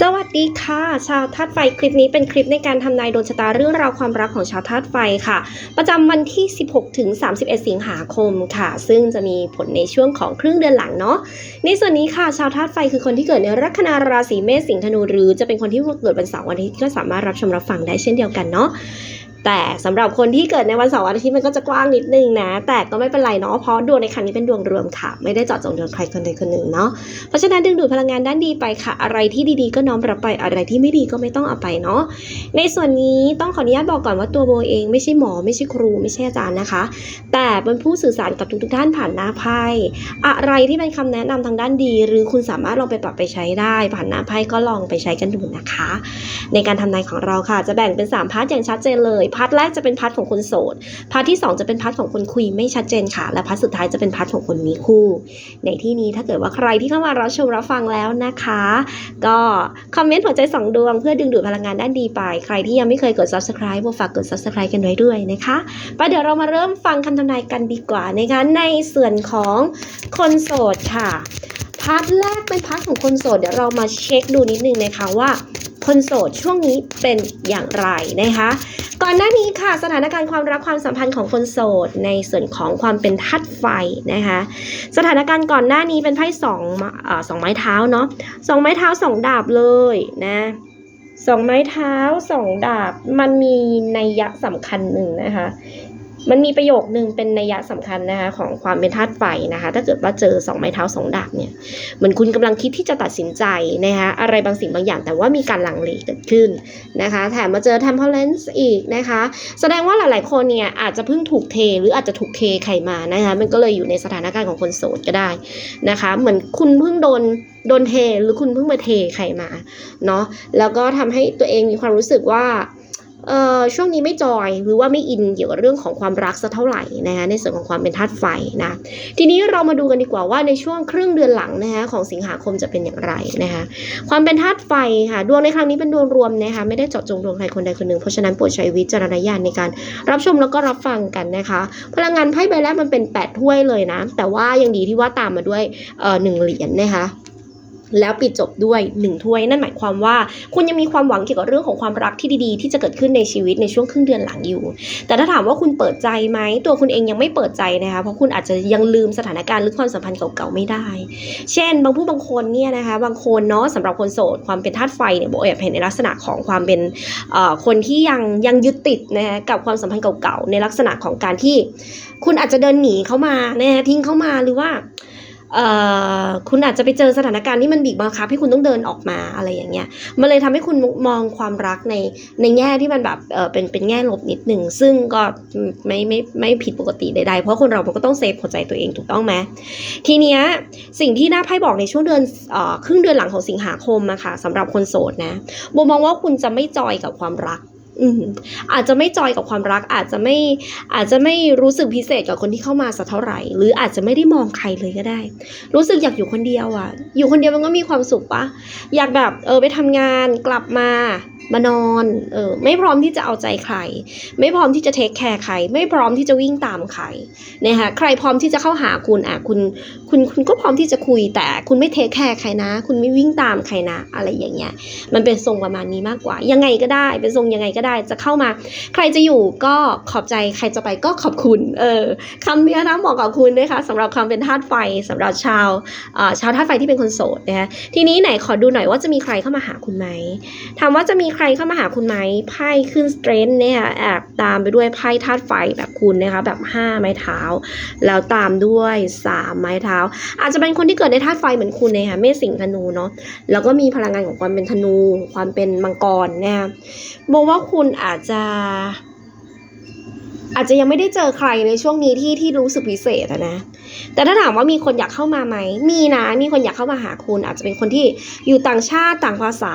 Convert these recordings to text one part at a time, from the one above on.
สวัสดีค่ะ ชาวธาตุไฟคลิปนี้เป็นคลิปในการทำนายดวงชะตาเรื่องราวความรักของชาวธาตุไฟค่ะ ประจำวันที่ 16 ถึง 31 สิงหาคมค่ะ ซึ่งจะมีผลในช่วงของครึ่งเดือนหลังเนาะในส่วนนี้ค่ะ ชาวธาตุไฟคือคนที่เกิดในลัคนาราศีเมษสิงห์ธนูหรือจะเป็นคนที่เกิดวันเสาร์วันอาทิตย์ก็สามารถรับชมรับฟังได้เช่นเดียวกันเนาะ แต่สำหรับคนที่เกิดในวันเสาร์วันอาทิตย์มันก็จะกว้างนิดนึงนะ แต่ก็ไม่เป็นไรเนาะเพราะดวงในครั้งนี้เป็นดวงรวมค่ะ ไม่ได้เจาะจงดวงใครคนใดคนหนึ่งเนาะเพราะฉะนั้นดึงดูดพลังงานด้านดีไปค่ะ อะไรที่ดีๆ ก็น้อมรับไปอะไรที่ไม่ดีก็ไม่ต้องเอาไปเนาะในส่วนนี้ต้องขออนุญาตบอกก่อนว่าตัวโบเองไม่ใช่หมอไม่ใช่ครูไม่ใช่อาจารย์นะคะ แต่เป็นผู้สื่อสารกับทุกๆท่านผ่านหน้าไพ่อะไรที่เป็นคำแนะนำทางด้านดี หรือคุณสามารถลองไปปรับไปใช้ได้ ผ่านหน้าไพ่ก็ลองไปใช้กันดูนะคะ ในการทำนายของเราค่ะ จะแบ่งเป็น3พาร์ทอย่างชัดเจนเลยพาร์ทแรกจะเป็นพาร์ทของคนโสด พาร์ทที่สองจะเป็นพาร์ทของคนคุยไม่ชัดเจนค่ะ และพาร์ทสุดท้ายจะเป็นพาร์ทของคนมีคู่ ในที่นี้ถ้าเกิดว่าใครที่เข้ามารับชมรับฟังแล้วนะคะ ก็คอมเมนต์หัวใจสองดวงเพื่อดึงดูดพลังงานด้านดีไป ใครที่ยังไม่เคยกด subscribe ฝากกด subscribe กันไว้ด้วยนะคะไปเดี๋ยวเรามาเริ่มฟังคำทำนายกันดีกว่านะคะในส่วนของคนโสดค่ะพาร์ทแรกเป็นพาร์ทของคนโสดเดี๋ยวเรามาเช็คดูนิดนึงนะคะว่า คนโสดช่วงนี้เป็นอย่างไรนะคะ ก่อนหน้านี้ค่ะสถานการณ์ความรักความสัมพันธ์ของคนโสดในส่วนของความเป็นทัดไฟนะคะ สถานการณ์ก่อนหน้านี้เป็นไพ่สองอสองไม้เท้าเนาะสองไม้เท้าสองดาบเลยนะสองไม้เท้าสองดาบมันมีนัยยะสำคัญหนึ่งนะคะ มันมีประโยคนึงเป็นนัยยะสำคัญนะคะของความเป็นธาตุไฟนะคะ ถ้าเกิดว่าเจอสองไม้เท้าสองดาบเนี่ยเหมือนคุณกำลังคิดที่จะตัดสินใจนะคะอะไรบางสิ่งบางอย่างแต่ว่ามีการหลังเลเกิดขึ้นนะคะแถมมาเจอ temperance อีกนะคะ แสดงว่าหลายๆคนเนี่ยอาจจะเพิ่งถูกเทหรืออาจจะถูกเทใครมานะคะมันก็เลยอยู่ในสถานการณ์ของคนโสดก็ได้นะคะ เหมือนคุณเพิ่งโดนโดนเทหรือคุณเพิ่งมาเทใครมาเนาะแล้วก็ทำให้ตัวเองมีความรู้สึกว่า ช่วงนี้ไม่จอยหรือว่าไม่อินเกี่ยวกับเรื่องของความรักสักเท่าไหร่นะคะในส่วนของความเป็นธาตุไฟนะทีนี้เรามาดูกันดีกว่าว่าในช่วงครึ่งเดือนหลังนะคะของสิงหาคมจะเป็นอย่างไรนะคะความเป็นธาตุไฟค่ะดวงในครั้งนี้เป็นดวงรวมนะคะไม่ได้เจาะจงดวงใครคนใดคนหนึ่งเพราะฉะนั้นโปรดใช้วิจารณญาณในการรับชมแล้วก็รับฟังกันนะคะ พลังงานไพ่ใบแรกมันเป็น8ถ้วยเลยนะ แต่ว่ายังดีที่ว่าตามมาด้วยเออหนึ่งเหรียญนะคะ แล้วปิดจบด้วยหนึ่งถ้วย นั่นหมายความว่า คุณยังมีความหวังเกี่ยวกับเรื่องของความรักที่ดีๆ ที่จะเกิดขึ้นในชีวิตในช่วงครึ่งเดือนหลังอยู่ แต่ถ้าถามว่าคุณเปิดใจไหมตัวคุณเองยังไม่เปิดใจนะคะเพราะคุณอาจจะยังลืมสถานการณ์หรือความสัมพันธ์เก่าๆไม่ได้ เช่น บางผู้บางคนเนี่ยนะคะบางคนเนาะสำหรับคนโสดความเป็นธาตุไฟเนี่ยโบแอบเห็นในลักษณะของความเป็นคนที่ยังยังยึดติดนะคะกับความสัมพันธ์เก่าๆในลักษณะของการที่ คุณอาจจะเดินหนีเขามานะคะทิ้งเขามาหรือว่า คุณอาจจะไปเจอสถานการณ์ที่มันบีบบังคับให้คุณต้องเดินออกมาอะไรอย่างเงี้ย มันเลยทำให้คุณมองความรักในในแง่ที่มันแบบเออเป็นเป็นแง่ลบนิดหนึ่งซึ่งก็ไม่ไม่ไม่ผิดปกติใดๆ เพราะคนเรามันก็ต้องเซฟหัวใจตัวเองถูกต้องไหมทีเนี้ยสิ่งที่น้าไพ่บอกในช่วงเดือนเออครึ่งเดือนหลังของสิงหาคมอะค่ะสำหรับคนโสดนะโบมองว่าคุณจะไม่จอยกับความรัก อืมอาจจะไม่จอยกับความรัก อาจจะไม่อาจจะไม่รู้สึกพิเศษกับคนที่เข้ามาสักเท่าไหร่ หรืออาจจะไม่ได้มองใครเลยก็ได้ รู้สึกอยากอยู่คนเดียวอะอยู่คนเดียวมันก็มีความสุขปะอยากแบบเออไปทำงานกลับมา มานอนเออไม่พร้อมที่จะเอาใจใคร ไม่พร้อมที่จะเทคแคร์ใคร ไม่พร้อมที่จะวิ่งตามใครนะคะใครพร้อมที่จะเข้าหาคุณอะคุณคุณคุณก็พร้อมที่จะคุยแต่คุณไม่เทคแคร์ใครนะ คุณไม่วิ่งตามใครนะ อะไรอย่างเงี้ยมันเป็นทรงประมาณนี้มากกว่า ยังไงก็ได้ เป็นทรงยังไงก็ได้จะเข้ามา ใครจะอยู่ก็ขอบใจใครจะไปก็ขอบคุณเออคำนี้นะเหมาะกับคุณนะคะสำหรับความเป็นธาตุไฟสำหรับชาวอ่อชาวธาตุไฟที่เป็นคนโสดนะคะทีนี้ไหนขอดูหน่อยว่าจะมีใครเข้ามาหาคุณไหมถามว่าจะมีใรเข้ามาหาคุณไหมไพ่ขึ้นสเตรนท์เนี่ยแอบตามไปด้วยไพ่ธาตุไฟแบบคุณนะคะแบบ 5 ไม้เท้า แล้วตามด้วย 3 ไม้เท้า อาจจะเป็นคนที่เกิดในธาตุไฟเหมือนคุณเลยค่ะเมษสิงธนูเนาะแล้วก็มีพลังงานของความเป็นธนู ความเป็นมังกรเนี่ยบอกว่าคุณอาจจะ อาจจะยังไม่ได้เจอใครในช่วงนี้ที่ที่รู้สึกพิเศษนะ แต่ถ้าถามว่ามีคนอยากเข้ามาไหม มีนะ มีคนอยากเข้ามาหาคุณ อาจจะเป็นคนที่อยู่ต่างชาติต่างภาษา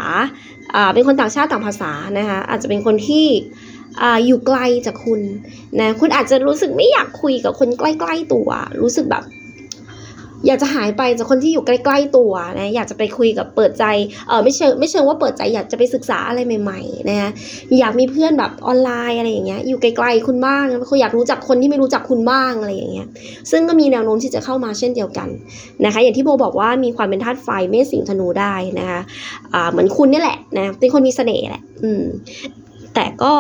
อ่า เป็นคนต่างชาติต่างภาษานะคะ อาจจะเป็นคนที่อ่าอยู่ไกลจากคุณนะ คุณอาจจะรู้สึกไม่อยากคุยกับคนใกล้ ๆตัว รู้สึกแบบ อยากจะหายไปจากคนที่อยู่ใกล้ ๆตัวนะอยากจะไปคุยกับเปิดใจเออไม่เชิงไม่เชิงว่าเปิดใจอยากจะไปศึกษาอะไรใหม่ๆนะอยากมีเพื่อนแบบออนไลน์อะไรอย่างเงี้ยอยู่ไกลๆคุณบ้างคุณอยากรู้จักคนที่ไม่รู้จักคุณบ้างอะไรอย่างเงี้ยซึ่งก็มีแนวโน้มที่จะเข้ามาเช่นเดียวกันนะคะ อย่างที่โบบอกว่ามีความเป็นธาตุไฟเมษสิงธนูได้นะคะอ่าเหมือนคุณนี่แหละนะเป็นคนมีเสน่ห์แหละอืมแต่ก็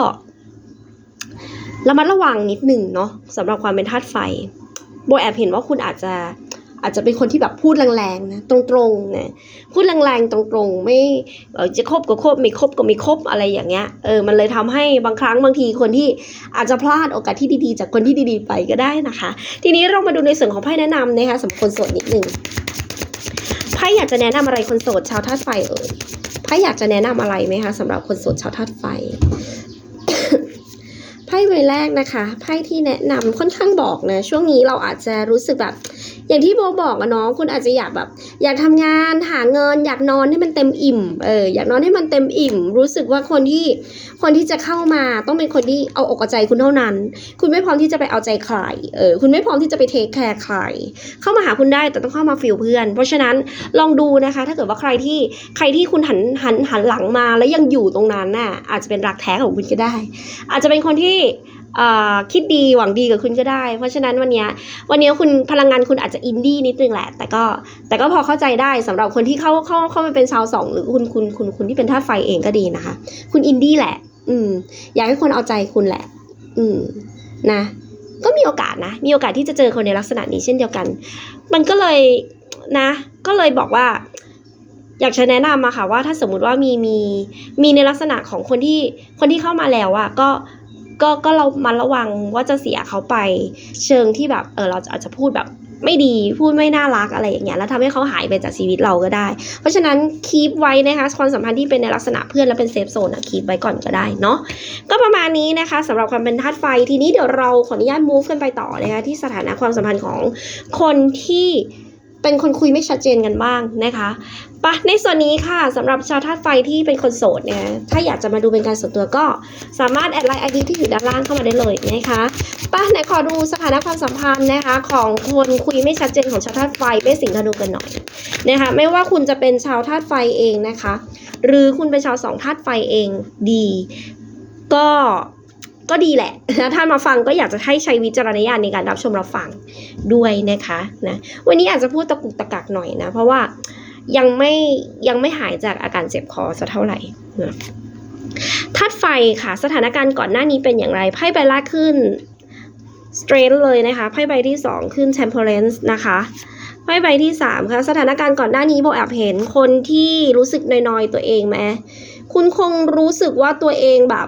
ระมัดระวังนิดหนึ่งเนาะสำหรับความเป็นธาตุไฟโบแอบเห็นว่าคุณอาจจะ อาจจะเป็นคนที่แบบพูดแรงๆนะตรงๆนะพูดแรงๆตรงๆ ไม่จะคบก็คบไม่คบก็ไม่คบอะไรอย่างเงี้ยเออมันเลยทำให้บางครั้งบางทีคนที่อาจจะพลาดโอกาสที่ดีๆ จากคนที่ดีๆไปก็ได้นะคะ ทีนี้เรามาดูในส่วนของไพ่แนะนำนะคะสำหรับคนโสดนิดนึงไพ่อยากจะแนะนำอะไรคนโสดชาวธาตุไฟเอ่ยไพ่อยากจะแนะนำอะไรไหมคะสำหรับคนโสดชาวธาตุไฟไพ่ใบแรกนะคะไพ่ที่แนะนำค่อนข้างบอกนะช่วงนี้เราอาจจะรู้สึกแบบ อย่างที่โบบอกอะเนาะคุณอาจจะอยากแบบ อยากทำงานหาเงิน อยากนอนให้มันเต็มอิ่มเอออยากนอนให้มันเต็มอิ่ม รู้สึกว่าคนที่คนที่จะเข้ามาต้องเป็นคนที่เอาอกเอาใจคุณเท่านั้น คุณไม่พร้อมที่จะไปเอาใจใครเออคุณไม่พร้อมที่จะไปเทคแคร์ใคร เข้ามาหาคุณได้แต่ต้องเข้ามาฟิลเพื่อน เพราะฉะนั้นลองดูนะคะ ถ้าเกิดว่าใครที่ใครที่คุณหันหันหันหลังมาแล้วยังอยู่ตรงนั้นน่ะอาจจะเป็นรักแท้ของคุณก็ได้ อาจจะเป็นคนที่ คิดดีหวังดีกับคุณก็ได้ เพราะฉะนั้นวันนี้วันนี้คุณพลังงานคุณอาจจะอินดี้นิดนึงแหละ แต่ก็แต่ก็พอเข้าใจได้สำหรับคนที่เข้าเข้าเข้ามาเป็นชาวสองหรือคุณคุณคุณคุณที่เป็นธาตุไฟเองก็ดีนะคะ คุณอินดี้แหละ อืม อยากให้คนเอาใจคุณแหละ อืม นะก็มีโอกาสนะ มีโอกาสที่จะเจอคนในลักษณะนี้เช่นเดียวกัน มันก็เลยนะ ก็เลยบอกว่า อยากจะแนะนำมาค่ะว่าถ้าสมมุติว่ามีมีมีในลักษณะของคนที่คนที่เข้ามาแล้วอะก็ ก็ก็เรามาระวังว่าจะเสียเขาไป เชิงที่แบบเออเราจะอาจจะพูดแบบไม่ดีพูดไม่น่ารักอะไรอย่างเงี้ยแล้วทำให้เขาหายไปจากชีวิตเราก็ได้ เพราะฉะนั้นคีปไว้นะคะความสัมพันธ์ที่เป็นในลักษณะเพื่อนและเป็นเซฟโซนอะคีปไว้ก่อนก็ได้เนาะก็ประมาณนี้นะคะสำหรับความเป็นธาตุไฟทีนี้เดี๋ยวเราขออนุญาต move กันไปต่อนะคะที่สถานะความสัมพันธ์ของคนที่ เป็นคนคุยไม่ชัดเจนกันบ้างนะคะปะในส่วนนี้ค่ะสำหรับชาวธาตุไฟที่เป็นคนโสดเนี่ยถ้าอยากจะมาดูเป็นการส่วนตัวก็สามารถแอดไลน์ไอดีที่อยู่ด้านล่างเข้ามาได้เลยนะคะปะไหนขอดูสถานะความสัมพันธ์นะคะ ของคนคุยไม่ชัดเจนของชาวธาตุไฟเป็นสิ่งธนูกันหน่อยนะคะไม่ว่าคุณจะเป็นชาวธาตุไฟเองนะคะ หรือคุณเป็นชาวสองธาตุไฟเองดี ก็ ก็ดีแหละนะท่านมาฟังก็อยากจะให้ใช้วิจารณญาณในการรับชมรับฟังด้วยนะคะนะวันนี้อาจจะพูดตะกุกตะกักหน่อยนะเพราะว่ายังไม่ยังไม่หายจากอาการเจ็บคอสักเท่าไหร่นะธาตุไฟค่ะสถานการณ์ก่อนหน้านี้เป็นอย่างไรไพ่ใบแรกขึ้น strength เลยนะคะไพ่ใบที่สองขึ้น temperance นะคะไพ่ใบที่สามค่ะ สถานการณ์ก่อนหน้านี้โบแอบเห็นคนที่รู้สึกนอยๆตัวเองไหมคุณคงรู้สึกว่าตัวเองแบบ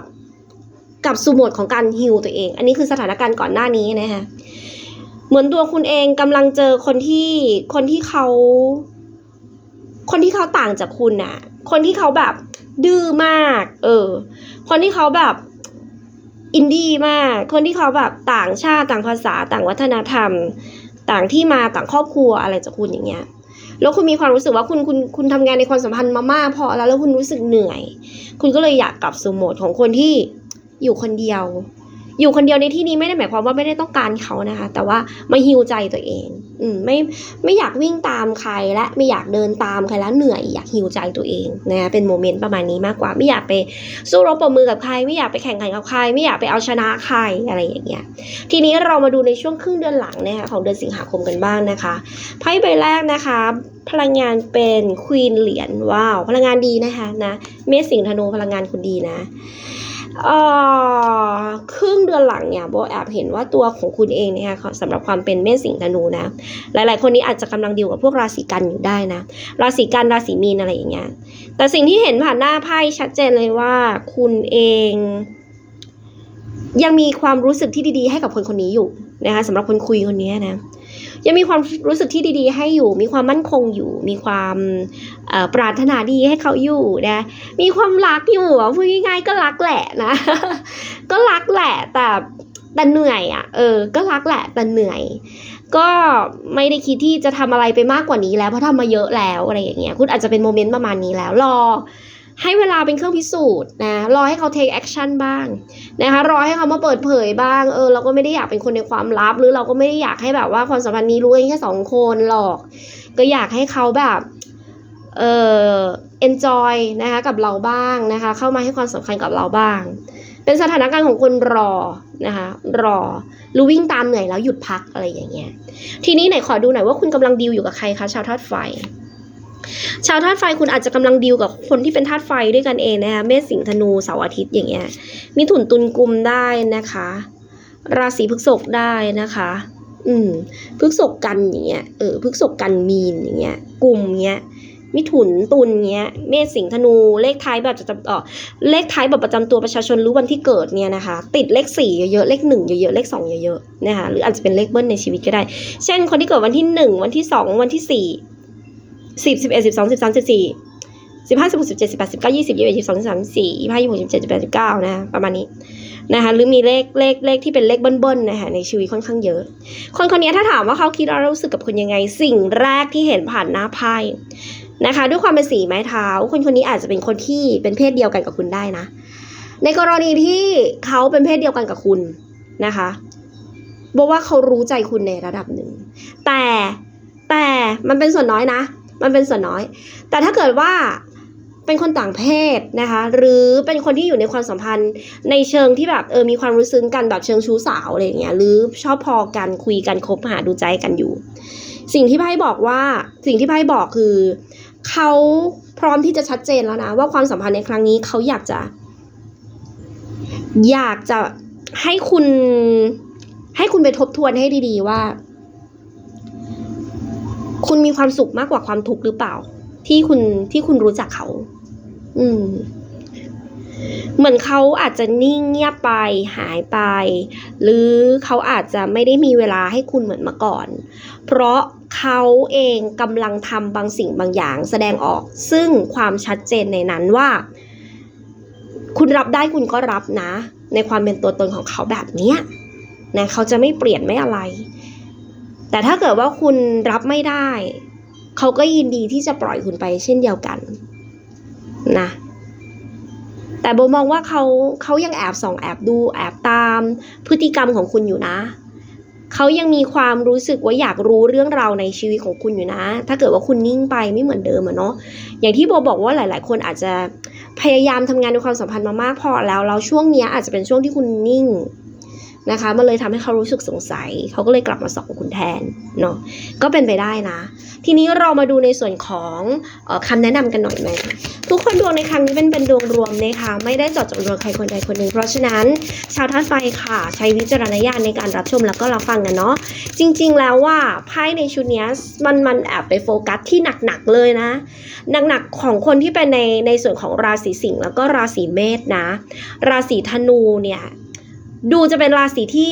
กับสู่โหมดของการฮิวตัวเอง อันนี้คือสถานการณ์ก่อนหน้านี้นะคะเหมือนตัวคุณเองกำลังเจอคนที่คนที่เขา คนที่เขาต่างจากคุณน่ะ คนที่เขาแบบดื้อมาก เออ คนที่เขาแบบอินดี้มาก คนที่เขาแบบต่างชาติต่างภาษาต่างวัฒนธรรม ต่างที่มาต่างครอบครัวอะไรจากคุณอย่างเงี้ยแล้วคุณมีความรู้สึกว่าคุณคุณคุณทำงานในความสัมพันธ์มามากพอแล้วแล้วคุณรู้สึกเหนื่อย คุณก็เลยอยากกลับสู่โหมดของคนที่ อยู่คนเดียว อยู่คนเดียวในที่นี้ไม่ได้หมายความว่าไม่ได้ต้องการเขานะคะ แต่ว่ามาฮิวใจตัวเอง อืมไม่ไม่อยากวิ่งตามใครและไม่อยากเดินตามใครแล้วเหนื่อยอยากฮิวใจตัวเองนะเป็นโมเมนต์ประมาณนี้มากกว่า ไม่อยากไปสู้รบปรบมือกับใคร ไม่อยากไปแข่งขันกับใคร ไม่อยากไปเอาชนะใครอะไรอย่างเงี้ย ทีนี้เรามาดูในช่วงครึ่งเดือนหลังนะคะของเดือนสิงหาคมกันบ้างนะคะไพ่ใบแรกนะคะพลังงานเป็นควีนเหรียญว้าว พลังงานดีนะคะนะเมษสิงห์ธนูพลังงานคุณดีนะ ครึ่งเดือนหลังเนี่ยโบแอบเห็นว่าตัวของคุณเองเนี่ยค่ะสำหรับความเป็นเมษสิงห์ธนูนะ หลาย ๆ คนนี้อาจจะกำลังดีลกับพวกราศีกันอยู่ได้นะ ราศีกันราศีมีนอะไรอย่างเงี้ยแต่สิ่งที่เห็นผ่านหน้าไพ่ชัดเจนเลยว่าคุณเองยังมีความรู้สึกที่ดีๆ ให้กับคนคนนี้อยู่นะคะสำหรับคนคุยคนนี้นะ ยังมีความรู้สึกที่ดีๆ ให้อยู่ มีความมั่นคงอยู่ มีความอ่อปรารถนาดีให้เขาอยู่นะ มีความรักอยู่อะพูดง่ายๆก็รักแหละนะ ก็รักแหละแต่แต่เหนื่อยอะ เออ ก็รักแหละแต่เหนื่อย ก็ไม่ได้คิดที่จะทำอะไรไปมากกว่านี้แล้วเพราะทำมาเยอะแล้วอะไรอย่างเงี้ย คุณอาจจะเป็นโมเมนต์ประมาณนี้แล้วรอ ให้เวลาเป็นเครื่องพิสูจน์นะรอให้เขา take action บ้างนะคะรอให้เขามาเปิดเผยบ้างเออเราก็ไม่ได้อยากเป็นคนในความลับ หรือเราก็ไม่ได้อยากให้แบบว่าความสัมพันธ์นี้รู้กันแค่สองคนหรอก ก็อยากให้เขาแบบเออ enjoy นะคะกับเราบ้างนะคะเข้ามาให้ความสำคัญกับเราบ้าง เป็นสถานการณ์ของคนรอนะคะรอหรือวิ่งตามเหนื่อยแล้วหยุดพักอะไรอย่างเงี้ยทีนี้ไหนขอดูหน่อยว่าคุณกำลังดีลอยู่กับใครคะชาวธาตุไฟ ชาวธาตุไฟคุณอาจจะกำลังดีลกับคนที่เป็นธาตุไฟด้วยกันเองนะคะเมษสิงห์ธนูเสาร์อาทิตย์อย่างเงี้ยมีถุนตุนกุมได้นะคะ ราศีพฤษภได้นะคะ อืมพฤษภกันอย่างเงี้ยเออพฤษภกันมีนอย่างเงี้ยกลุ่มเงี้ยมิถุนตุลเงี้ย เมษสิงห์ธนูเลขท้ายแบบประจำเออเลขท้ายแบบประจำตัวประชาชนรู้วันที่เกิดเนี่ยนะคะ ติดเลขสี่เยอะๆเลขหนึ่งเยอะๆเลขสองเยอะๆนะคะหรืออาจจะเป็นเลขเบิ้ลในชีวิตก็ได้ เช่นคนที่เกิดวันที่หนึ่งวันที่สองวันที่สี่ สิบสิบเอ็ดสิบสองสิบสามสิบสี่สิบห้าสิบหกสิบเจ็ดสิบแปดสิบเก้ายี่สิบยี่สิบเอ็ดสิบสองสิบสามสิบสี่ยี่สิบห้ายี่สิบหกสิบเจ็ดสิบแปดสิบเก้านะประมาณนี้นะคะหรือมีเลขเลขเลขที่เป็นเลขเบิ้ลๆนะคะในชีวิตค่อนข้างเยอะ คนคนนี้ถ้าถามว่าเขาคิดแล้วรู้สึกกับคุณยังไง สิ่งแรกที่เห็นผ่านหน้าไพ่นะคะ ด้วยความเป็นสีไม้เท้า คนคนนี้อาจจะเป็นคนที่เป็นเพศเดียวกันกับคุณได้นะ ในกรณีที่เขาเป็นเพศเดียวกันกับคุณนะคะบอกว่าเขารู้ใจคุณในระดับหนึ่งแต่แต่มันเป็นส่วนน้อยนะ มันเป็นส่วนน้อย แต่ถ้าเกิดว่าเป็นคนต่างเพศนะคะ หรือเป็นคนที่อยู่ในความสัมพันธ์ในเชิงที่แบบเออมีความรู้ซึ้งกันแบบเชิงชู้สาวอะไรอย่างเงี้ยหรือชอบพอกันคุยกันคบหาดูใจกันอยู่ สิ่งที่ไพ่บอกว่าสิ่งที่ไพ่บอกคือเขาพร้อมที่จะชัดเจนแล้วนะว่าความสัมพันธ์ในครั้งนี้เขาอยากจะ อยากจะให้คุณให้คุณไปทบทวนให้ดี ๆ ว่า คุณมีความสุขมากกว่าความทุกข์หรือเปล่า ที่คุณที่คุณรู้จักเขา อืม เหมือนเขาอาจจะนิ่งเงียบไปหายไป หรือเขาอาจจะไม่ได้มีเวลาให้คุณเหมือนเมื่อก่อน เพราะเขาเองกำลังทำบางสิ่งบางอย่างแสดงออก ซึ่งความชัดเจนในนั้นว่า คุณรับได้คุณก็รับนะ ในความเป็นตัวตนของเขาแบบนี้นะเขาจะไม่เปลี่ยนไม่อะไร แต่ถ้าเกิดว่าคุณรับไม่ได้ เขาก็ยินดีที่จะปล่อยคุณไปเช่นเดียวกันนะแต่โบมองว่าเขาเขายังแอบส่องแอบดูแอบตามพฤติกรรมของคุณอยู่นะ เขายังมีความรู้สึกว่าอยากรู้เรื่องราวในชีวิตของคุณอยู่นะ ถ้าเกิดว่าคุณนิ่งไปไม่เหมือนเดิมอะเนาะอย่างที่โบบอกว่าหลาย ๆ คนอาจจะพยายามทำงานในความสัมพันธ์มามากพอแล้วแล้วช่วงนี้อาจจะเป็นช่วงที่คุณนิ่ง นะคะมันเลยทำให้เขารู้สึกสงสัย เขาก็เลยกลับมาสองคุณแทนเนาะก็เป็นไปได้นะ ทีนี้เรามาดูในส่วนของออคำแนะนำกันหน่อยไหมทุกคนดวงในครั้งนี้เป็นเป็นดวงรวมนะคะไม่ได้จาะจงดวงใครคนใดคนหนึ่งเพราะฉะนั้น ชาวธาตุไฟค่ะ ใช้วิจารณญาณในการรับชมแล้วก็รับฟังกันเนาะจริง ๆ แล้วว่าไพ่ในชุดเนี้มันมันแอบไปโฟกัสที่หนักๆเลยนะหนักๆของคนที่เป็นในในส่วนของราศีสิงห์แล้วก็ราศีเมษนะ ราศีธนูเนี่ย ดูจะเป็นราศีที่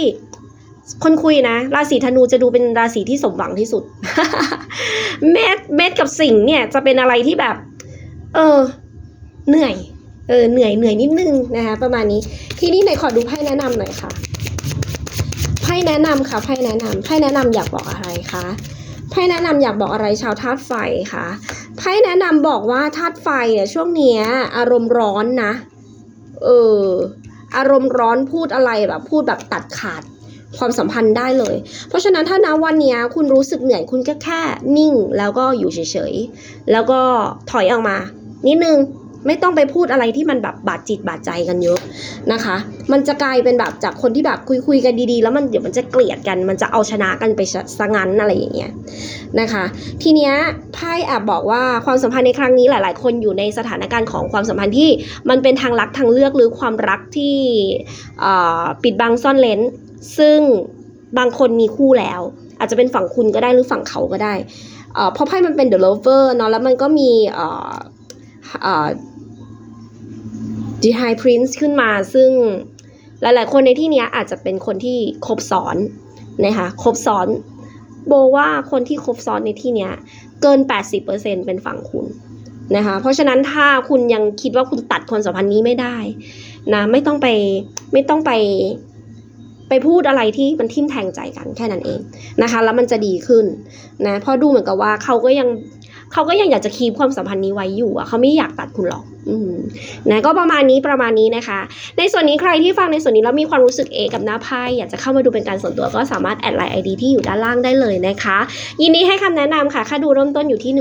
คนคุยนะราศีธนูจะดูเป็นราศีที่สมหวังที่สุด เมษเมษกับสิงห์เนี่ยจะเป็นอะไรที่แบบ เออ เหนื่อย เออเหนื่อยเหนื่อยนิดนึงนะคะประมาณนี้ ทีนี้ไหนขอดูไพ่แนะนำหน่อยค่ะไพ่แนะนำค่ะไพ่แนะนำไพ่แนะนำอยากบอกอะไรคะไพ่แนะนำอยากบอกอะไรชาวธาตุไฟคะไพ่แนะนำบอกว่าธาตุไฟเนี่ยช่วงเนี้ย อารมณ์ร้อนนะ เออ อารมณ์ร้อนพูดอะไรแบบพูดแบบตัดขาดความสัมพันธ์ได้เลย เพราะฉะนั้นถ้านะวันนี้คุณรู้สึกเหนื่อยคุณก็แค่นิ่งแล้วก็อยู่เฉยๆ แล้วก็ถอยออกมา นิดนึง ไม่ต้องไปพูดอะไรที่มันแบบบาดจิตบาดใจกันเยอะนะคะ มันจะกลายเป็นแบบจากคนที่แบบคุยคุยๆกันดีๆ แล้วมันเดี๋ยวมันจะเกลียดกัน มันจะเอาชนะกันไปซะงั้นอะไรอย่างเงี้ยนะคะ ทีเนี้ยไพ่แอบบอกว่าความสัมพันธ์ในครั้งนี้หลาย ๆ คนอยู่ในสถานการณ์ของความสัมพันธ์ที่มันเป็นทางรักทางเลือกหรือความรักที่ปิดบังซ่อนเลนซึ่งบางคนมีคู่แล้ว อาจจะเป็นฝั่งคุณก็ได้หรือฝั่งเขาก็ได้เพราะไพ่มันเป็น the lover เนาะแล้วมันก็มีเอ่อเอ่อ the high prince ขึ้นมาซึ่งหลาย ๆ คนในที่นี้อาจจะเป็นคนที่คบซ้อนนะคะคบซ้อน โบว่าคนที่คบซ้อนในที่นี้เกิน 80%เป็นฝั่งคุณนะคะเพราะฉะนั้นถ้าคุณยังคิดว่าคุณตัดความสัมพันธ์นี้ไม่ได้นะไม่ต้องไปไม่ต้องไปไปพูดอะไรที่มันทิ่มแทงใจกันแค่นั้นเองนะคะ แล้วมันจะดีขึ้นนะเพราะดูเหมือนกับว่าเขาก็ยัง เขาก็ยังอยากจะคีบความสัมพันธ์นี้ไว้อยู่อะเขาไม่อยากตัดคุณหรอกอืมนะก็ประมาณนี้ประมาณนี้นะคะ ในส่วนนี้ใครที่ฟังในส่วนนี้แล้วมีความรู้สึกเอกับหน้าไพ่อยากจะเข้ามาดูเป็นการส่วนตัวก็สามารถแอดไลน์ไอดีที่อยู่ด้านล่างได้เลยนะคะ ยินดีให้คำแนะนำค่ะ ค่าดูเริ่มต้นอยู่ที่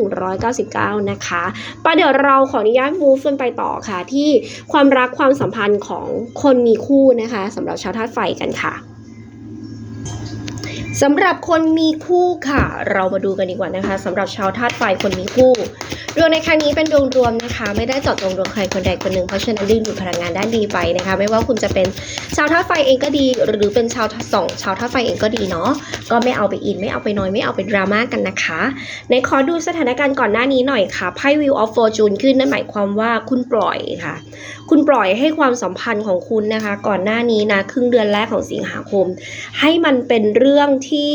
199 นะคะประเดี๋ยวเราขออนุญาต move กันไปต่อค่ะ ที่ความรักความสัมพันธ์ของคนมีคู่นะคะสำหรับชาวธาตุไฟกันค่ะ สำหรับคนมีคู่ค่ะ เรามาดูกันดีกว่านะคะสำหรับชาวธาตุไฟคนมีคู่ดวงในครั้งนี้เป็นดวงรวมนะคะ ไม่ได้เจาะจงดวงใครคนใดคนหนึ่งเพราะฉะนั้นดึงดูดพลังงานด้านดีไปนะคะ ไม่ว่าคุณจะเป็นชาวธาตุไฟเองก็ดี หรือเป็นชาวสองชาวธาตุไฟเองก็ดีเนาะก็ไม่เอาไปอินไม่เอาไปนอยไม่เอาไปดราม่ากันนะคะในขอดูสถานการณ์ก่อนหน้านี้หน่อยค่ะไพ่ Wheel of Fortune ขึ้นนั่นหมายความว่าคุณปล่อยค่ะ คุณปล่อยให้ความสัมพันธ์ของคุณนะคะ ก่อนหน้านี้นะครึ่งเดือนแรกของสิงหาคม ให้มันเป็นเรื่องที่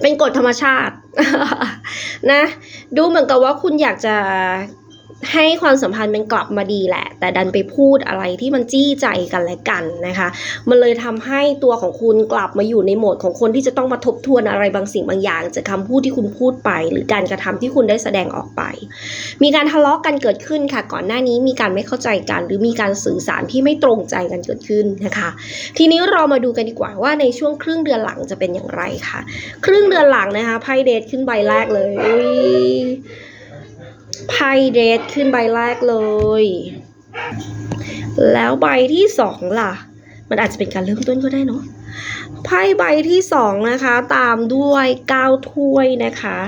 เป็นกฎธรรมชาตินะ ดูเหมือนกับว่าคุณอยากจะ ให้ความสัมพันธ์มันกลับมาดีแหละ แต่ดันไปพูดอะไรที่มันจี้ใจกันและกันนะคะ มันเลยทำให้ตัวของคุณกลับมาอยู่ในโหมดของคนที่จะต้องมาทบทวนอะไรบางสิ่งบางอย่างจากคำพูดที่คุณพูดไป หรือการกระทำที่คุณได้แสดงออกไป มีการทะเลาะกันเกิดขึ้นค่ะ ก่อนหน้านี้มีการไม่เข้าใจกัน หรือมีการสื่อสารที่ไม่ตรงใจกันเกิดขึ้นนะคะ ทีนี้เรามาดูกันดีกว่าว่าในช่วงครึ่งเดือนหลังจะเป็นอย่างไรค่ะ ครึ่งเดือนหลังนะคะไพ่เดทขึ้นใบแรกเลยอุ๊ย ไพ่เดทขึ้นใบแรกเลย แล้วใบที่สองล่ะ มันอาจจะเป็นการเริ่มต้นก็ได้เนาะไพ่ใบที่สองนะคะ ตามด้วยเก้าถ้วยนะคะ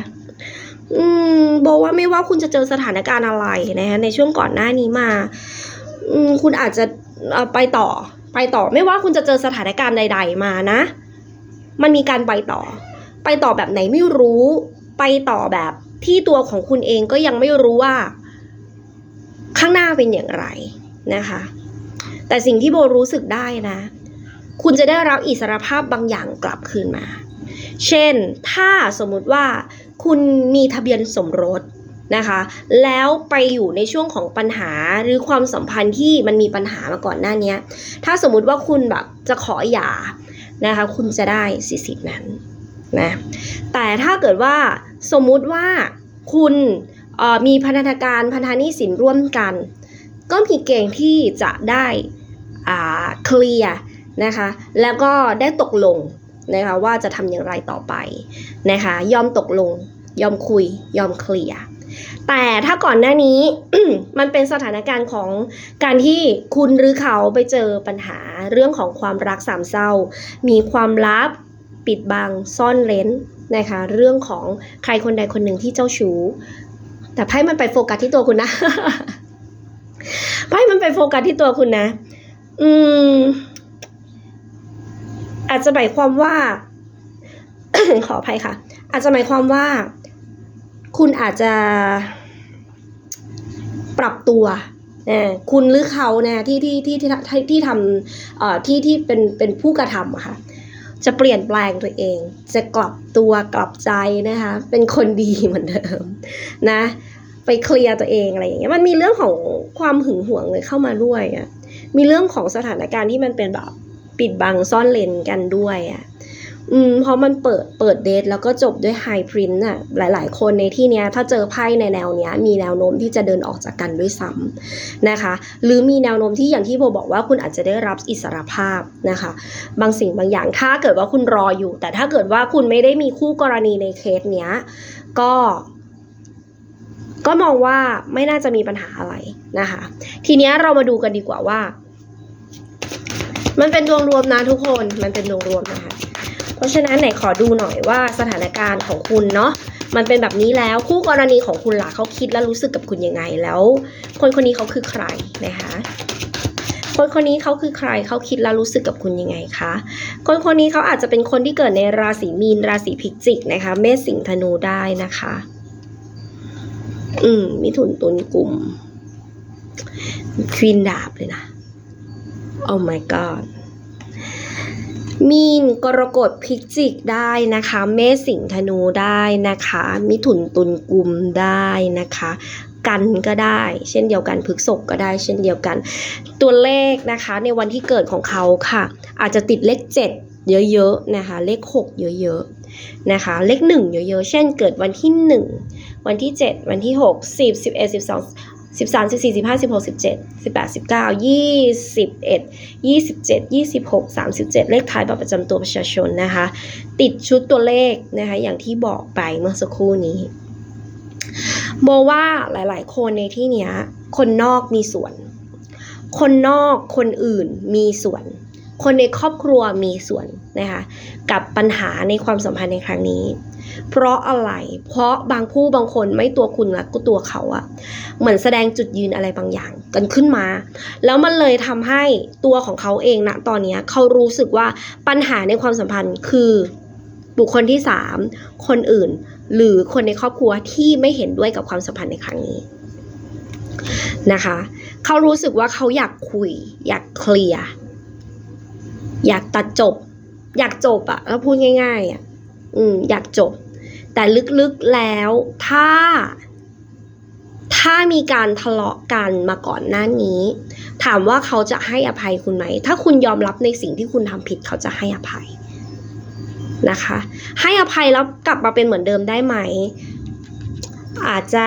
อืมบอกว่าไม่ว่าคุณจะเจอสถานการณ์อะไรนะคะในช่วงก่อนหน้านี้มา อืมคุณอาจจะไปต่อ ไปต่อไม่ว่าคุณจะเจอสถานการณ์ใด ๆ มานะ มันมีการไปต่อ ไปต่อแบบไหนไม่รู้ ไปต่อแบบ ที่ตัวของคุณเองก็ยังไม่รู้ว่า ข้างหน้าเป็นอย่างไรนะคะ แต่สิ่งที่โบรู้สึกได้นะ คุณจะได้รับอิสรภาพบางอย่างกลับคืนมา เช่น ถ้าสมมุติว่าคุณมีทะเบียนสมรสนะคะ แล้วไปอยู่ในช่วงของปัญหาหรือความสัมพันธ์ที่มันมีปัญหามาก่อนหน้านี้ถ้าสมมุติว่าคุณแบบจะขอหย่านะคะ คุณจะได้สิทธิ์นั้นนะ แต่ถ้าเกิดว่า สมมุติว่าคุณมีพันธการพันธหนี้สินร่วมกัน ก็มีเกณฑ์ที่จะได้เคลียร์นะคะแล้วก็ได้ตกลงนะคะว่าจะทำอย่างไรต่อไปนะคะยอมตกลง ยอมคุย ยอมเคลียร์แต่ถ้าก่อนหน้านี้มันเป็นสถานการณ์ของการที่คุณหรือเขาไปเจอปัญหาเรื่องของความรักสามเศร้า มีความลับปิดบังซ่อนเร้น นะคะ เรื่องของใครคนใดคนหนึ่งที่เจ้าชู้ แต่ไพ่มันไปโฟกัสที่ตัวคุณนะไพ่มันไปโฟกัสที่ตัวคุณนะ อืม อาจจะหมายความว่า ขออภัยค่ะ อาจจะหมายความว่า คุณอาจจะ ปรับตัวเออคุณหรือเขาเนี่ยที่ที่ที่ที่ที่ที่ทำเอ่อที่ที่เป็นเป็นผู้กระทำอะค่ะ จะเปลี่ยนแปลงตัวเอง จะกลับตัวกลับใจนะคะ เป็นคนดีเหมือนเดิมนะ ไปเคลียร์ตัวเองอะไรอย่างเงี้ย มันมีเรื่องของความหึงหวงเลยเข้ามาด้วยอะมีเรื่องของสถานการณ์ที่มันเป็นแบบปิดบังซ่อนเลนกันด้วยอะ อืมเพราะมันเปิดเปิดเดทแล้วก็จบด้วยไฮพรินต์อะหลาย ๆ คนในที่เนี้ยถ้าเจอไพ่ในแนวเนี้ยมีแนวโน้มที่จะเดินออกจากกันด้วยซ้ำนะคะ หรือมีแนวโน้มที่อย่างที่โบบอกว่าคุณอาจจะได้รับอิสรภาพนะคะ บางสิ่งบางอย่างถ้าเกิดว่าคุณรออยู่ แต่ถ้าเกิดว่าคุณไม่ได้มีคู่กรณีในเคสเนี้ยก็ก็มองว่าไม่น่าจะมีปัญหาอะไรนะคะ ทีเนี้ยเรามาดูกันดีกว่าว่า มันเป็นดวงรวมนะทุกคนมันเป็นดวงรวมนะคะ เพราะฉะนั้นไหนขอดูหน่อยว่าสถานการณ์ของคุณเนาะมันเป็นแบบนี้แล้วคู่กรณีของคุณล่ะเขาคิดและรู้สึกกับคุณยังไงแล้ว คนคนนี้เขาคือใครนะคะคนคนนี้เขาคือใครเขาคิดและรู้สึกกับคุณยังไงคะ คนคนนี้เขาอาจจะเป็นคนที่เกิดในราศีมีน ราศีพิจิกนะคะ เมษสิงห์ธนูได้นะคะ อืม มิถุนตุลกลุ่มควีนดาบเลยนะ โอ้ my god มีนกรกฎพิจิกได้นะคะ เมษสิงธนูได้นะคะ มิถุนตุลกุมได้นะคะ กันก็ได้ เช่นเดียวกันพฤกษกก็ได้ เช่นเดียวกัน ตัวเลขนะคะในวันที่เกิดของเขาค่ะ อาจจะติดเลข 7 เยอะๆนะคะ เลข 6 เยอะๆนะคะ เลข 1 เยอะๆ เช่นเกิดวันที่ 1 วันที่ 7 วันที่ 6 10 11 12 สิบสามสิบสี่สิบห้าสิบหกสิบเจ็ดสิบแปดสิบเก้ายี่สิบเอ็ดยี่สิบเจ็ดยี่สิบหกสามสิบเจ็ดเลขท้ายบัตรประจำตัวประชาชนนะคะ ติดชุดตัวเลขนะคะ อย่างที่บอกไปเมื่อสักครู่นี้โบว่าหลาย ๆ คนในที่เนี้ย คนนอกมีส่วน คนนอกคนอื่นมีส่วน คนในครอบครัวมีส่วนนะคะ กับปัญหาในความสัมพันธ์ในครั้งนี้ เพราะอะไร เพราะบางผู้บางคนไม่ตัวคุณและก็ตัวเขาอะเหมือนแสดงจุดยืนอะไรบางอย่างกันขึ้นมา แล้วมันเลยทำให้ตัวของเขาเองนะตอนเนี้ยเขารู้สึกว่าปัญหาในความสัมพันธ์คือบุคคลที่สามคนอื่น หรือคนในครอบครัวที่ไม่เห็นด้วยกับความสัมพันธ์ในครั้งนี้นะคะเขารู้สึกว่าเขาอยากคุย อยากเคลียร์อยากตัดจบ อยากจบอะถ้าพูดง่าย ๆอะ อืมอยากจบ แต่ลึกๆแล้วถ้า ถ้ามีการทะเลาะกันมาก่อนหน้านี้ ถามว่าเขาจะให้อภัยคุณไหม ถ้าคุณยอมรับในสิ่งที่คุณทำผิดเขาจะให้อภัยนะคะ ให้อภัยแล้วกลับมาเป็นเหมือนเดิมได้ไหม อาจจะ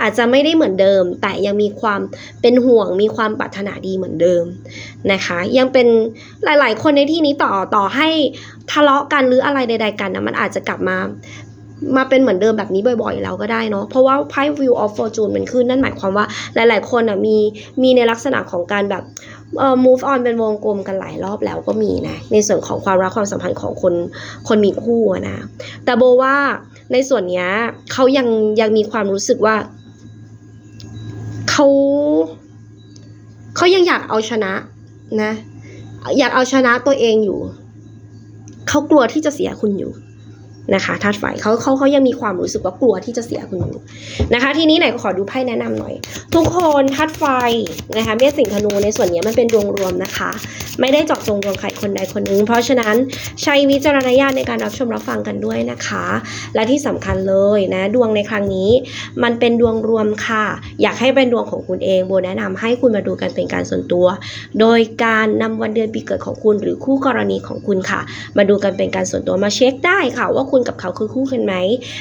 อาจจะไม่ได้เหมือนเดิม แต่ยังมีความเป็นห่วงมีความปรารถนาดีเหมือนเดิมนะคะ ยังเป็นหลายๆ คนในที่นี้ต่อต่อให้ทะเลาะกันหรืออะไรใด ๆ กันนะมันอาจจะกลับมามาเป็นเหมือนเดิมแบบนี้บ่อยๆแล้วก็ได้เนาะเพราะว่าไพ่ View of Fortune มันขึ้นนั่นหมายความว่าหลาย ๆ คนอะมีมีในลักษณะของการแบบเอ่อ move on เป็นวงกลมกันหลายรอบแล้วก็มีนะในส่วนของความรักความสัมพันธ์ของคนคนมีคู่นะแต่โบว่า ในส่วนเนี้ยเขายังยังมีความรู้สึกว่าเขาเขายังอยากเอาชนะนะ อยากเอาชนะตัวเองอยู่ เขากลัวที่จะเสียคุณอยู่ นะคะธาตุไฟเขาเขาเขายังมีความรู้สึกว่ากลัวที่จะเสียคุณอยู่นะคะ ทีนี้ไหนขอดูไพ่แนะนำหน่อย ทุกคนธาตุไฟนะคะเมษสิงธนูในส่วนนี้มันเป็นดวงรวมนะคะ ไม่ได้เจาะจงดวงใครคนใดคนหนึ่งเพราะฉะนั้นใช้วิจารณญาณในการรับชมรับฟังกันด้วยนะคะ และที่สำคัญเลยนะดวงในครั้งนี้ มันเป็นดวงรวมค่ะ อยากให้เป็นดวงของคุณเองโบแนะนำให้คุณมาดูกันเป็นการส่วนตัว โดยการนำวันเดือนปีเกิดของคุณ หรือคู่กรณีของคุณค่ะ มาดูกันเป็นการส่วนตัวมาเช็คได้ค่ะว่าคุณกับเขาคือคู่กันไหม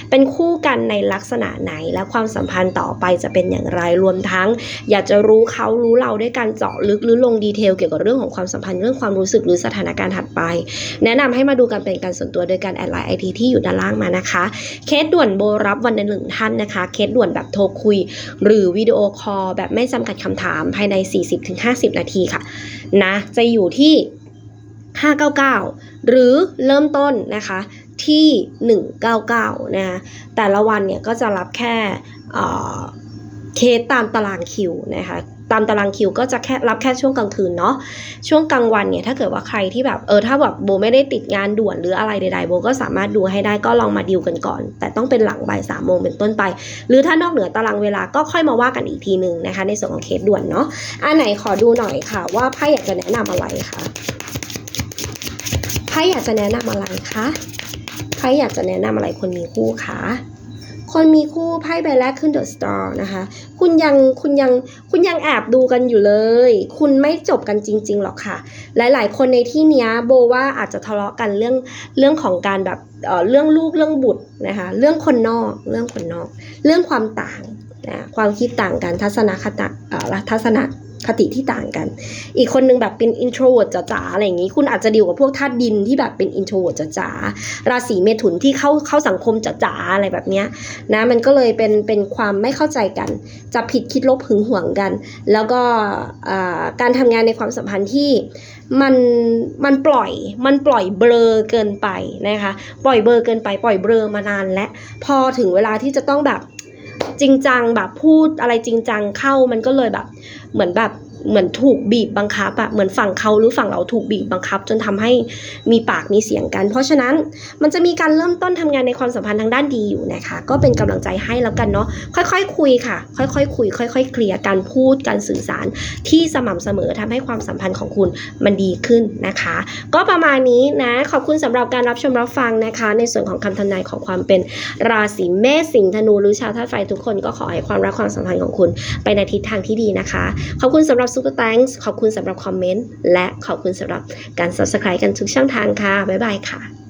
เป็นคู่กันในลักษณะไหนและความสัมพันธ์ต่อไปจะเป็นอย่างไรรวมทั้ง อยากจะรู้เขารู้เราด้วยการเจาะลึกหรือลงดีเทลเกี่ยวกับเรื่องของความสัมพันธ์เรื่องความรู้สึกหรือสถานการณ์ถัดไป แนะนำให้มาดูกันเป็นการส่วนตัวโดยการแอดไลน์ไอทีที่อยู่ด้านล่างมานะคะ เคสด่วนโบรับวันละหนึ่งท่านนะคะ เคสด่วนแบบโทรคุย หรือวิดีโอคอลแบบไม่จำกัดคำถามภายใน 40-50 นาทีค่ะนะจะอยู่ที่ 599 หรือเริ่มต้นนะคะ ที่ 199 นะคะแต่ละวันเนี่ยก็จะรับแค่เคสตามตารางคิวนะคะตามตารางคิวก็จะแค่รับแค่ช่วงกลางคืนเนาะช่วงกลางวันเนี่ยถ้าเกิดว่าใครที่แบบเออถ้าแบบโบไม่ได้ติดงานด่วนหรืออะไรใดๆโบก็สามารถดูให้ได้ก็ลองมาดิวกันก่อน แต่ต้องเป็นหลังบ่ายสามโมงเป็นต้นไป หรือถ้านอกเหนือตารางเวลาก็ค่อยมาว่ากันอีกทีหนึ่งนะคะ ในส่วนของเคสด่วนเนาะอันไหนขอดูหน่อยค่ะ ว่าไพ่อยากจะแนะนำอะไรคะไพ่อยากจะแนะนำอะไรคะ ไพ่อยากจะแนะนำอะไรคนมีคู่คะคนมีคู่ไพ่ใบแรกขึ้นเดอะสตาร์นะคะ คุณยังคุณยังคุณยังแอบดูกันอยู่เลย คุณไม่จบกันจริง ๆ หรอกค่ะ หลาย ๆ คนในที่เนี้ยโบว่าอาจจะทะเลาะกันเรื่องเรื่องของการแบบเออเรื่องลูกเรื่องบุตรนะคะ เรื่องคนนอกเรื่องคนนอก เรื่องความต่างนะความคิดต่างกันทัศนคติเอ่อทัศน คติที่ต่างกัน อีกคนนึงแบบเป็น introvert จ๋าๆอะไรอย่างนี้ คุณอาจจะดีลกับพวกธาตุดินที่แบบเป็น introvert จ๋าๆราศีเมถุนที่เข้าเข้าสังคมจ๋าๆอะไรแบบเนี้ยนะมันก็เลยเป็นเป็นความไม่เข้าใจกัน จะผิดคิดลบหึงหวงกัน แล้วก็การทำงานในความสัมพันธ์ที่มันมันปล่อยมันปล่อยเบลอเกินไปนะคะ ปล่อยเบลอเกินไปปล่อยเบลอมานานและพอถึงเวลาที่จะต้องแบบ จริงจังแบบพูดอะไรจริงจังเข้ามันก็เลยแบบ เหมือนแบบ เหมือนถูกบีบบังคับอะเหมือนฝั่งเขาหรือฝั่งเราถูกบีบบังคับ จนทำให้มีปากมีเสียงกัน เพราะฉะนั้นมันจะมีการเริ่มต้นทำงานในความสัมพันธ์ทางด้านดีอยู่นะคะ ก็เป็นกำลังใจให้แล้วกันเนาะค่อยๆคุยค่ะ ค่อยๆคุย ค่อย ๆ เคลียร์การพูดการสื่อสารที่สม่ำเสมอทำให้ความสัมพันธ์ของคุณมันดีขึ้นนะคะ ก็ประมาณนี้นะขอบคุณสำหรับการรับชมรับฟังนะคะ ในส่วนของคำทำนายของความเป็นราศีเมษสิงห์ธนูหรือชาวธาตุไฟทุกคนก็ขอให้ความรักความสัมพันธ์ของคุณไปในทิศทางที่ดีนะคะขอบคุณสำหรับซูเปอร์ a n k s ขอบคุณสำหรับคอมเมนต์และขอบคุณสำหรับการ subscribe กันทุกช่องทางค่ะ บ๊ายบายค่ะ